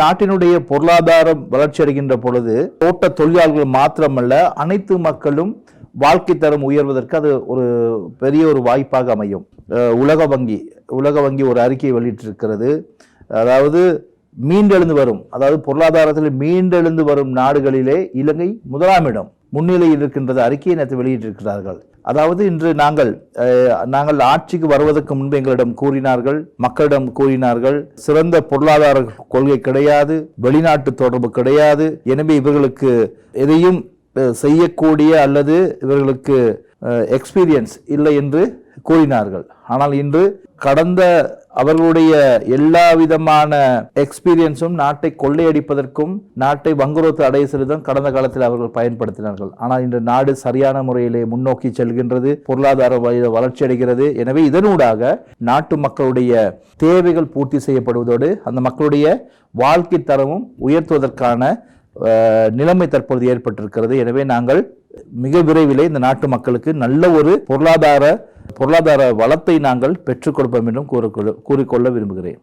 நாட்டினுடைய பொருளாதாரம் வளர்ச்சி அடைகின்ற பொழுது தோட்ட தொழிலாளர்கள் மாத்திரமல்ல அனைத்து மக்களும் வாழ்க்கை தரம் உயர்வதற்கு அது ஒரு பெரிய ஒரு வாய்ப்பாக அமையும். உலக வங்கி உலக வங்கி ஒரு அறிக்கையை வெளியிட்டிருக்கிறது. அதாவது மீண்டெழுந்து வரும் அதாவது பொருளாதாரத்தில் மீண்டெழுந்து வரும் நாடுகளிலே இலங்கை முதலாமிடம் முன்னிலையில் இருக்கின்றது அறிக்கையை நேற்று வெளியிட்டிருக்கிறார்கள். அதாவது இன்று நாங்கள் நாங்கள் ஆட்சிக்கு வருவதற்கு முன்பு எங்களிடம் கூறினார்கள் மக்களிடம் கூறினார்கள் சிறந்த பொருளாதார கொள்கை கிடையாது வெளிநாட்டு தொடர்பு கிடையாது எனவே இவர்களுக்கு எதையும் செய்யக்கூடிய அல்லது இவர்களுக்கு எக்ஸ்பீரியன்ஸ் இல்லை என்று கூறினார்கள். ஆனால் இன்று கடந்த அவர்களுடைய எல்லா விதமான எக்ஸ்பீரியன்ஸும் நாட்டை கொள்ளையடிப்பதற்கும் நாட்டை வங்குரோத்து அடைய செல்வதும் கடந்த காலத்தில் அவர்கள் பயன்படுத்தினார்கள். ஆனால் இன்று நாடு சரியான முறையிலே முன்னோக்கி செல்கின்றது பொருளாதார வ- வளர்ச்சி அடைகிறது. எனவே இதனூடாக நாட்டு மக்களுடைய தேவைகள் பூர்த்தி செய்யப்படுவதோடு அந்த மக்களுடைய வாழ்க்கை தரமும் உயர்த்துவதற்கான நிலைமை தற்பொழுது ஏற்பட்டிருக்கிறது. எனவே நாங்கள் மிக விரைவிலே இந்த நாட்டு மக்களுக்கு நல்ல ஒரு பொருளாதார பொருளாதார வளத்தை நாங்கள் பெற்றுக் கொடுப்போம் என்றும் கூறிக்கொள்ள விரும்புகிறேன்.